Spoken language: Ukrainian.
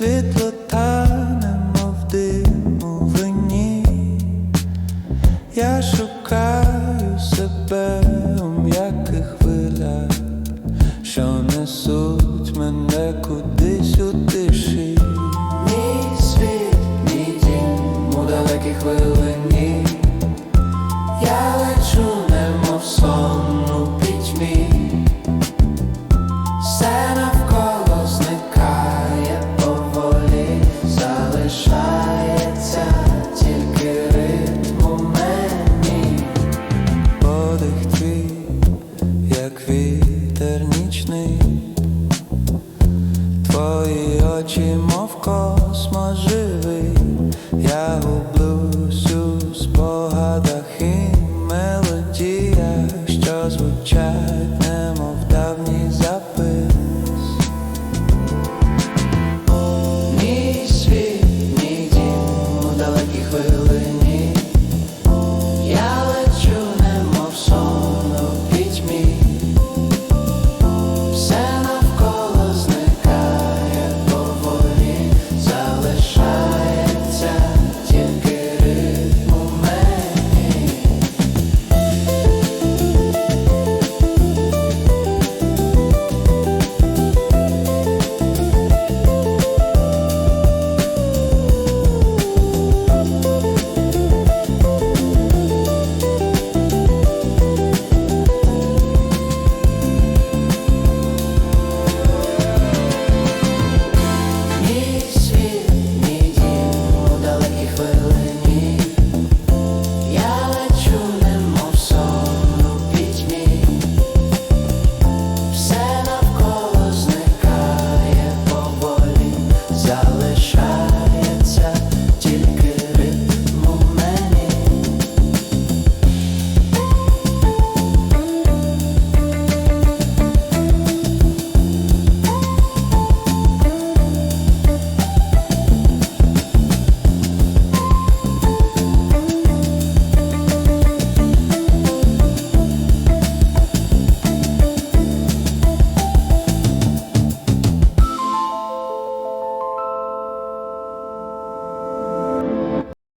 Світлота тане, мов диму в вині, я шукаю себе. летімо в космос живий, я гублюсь у спогадах.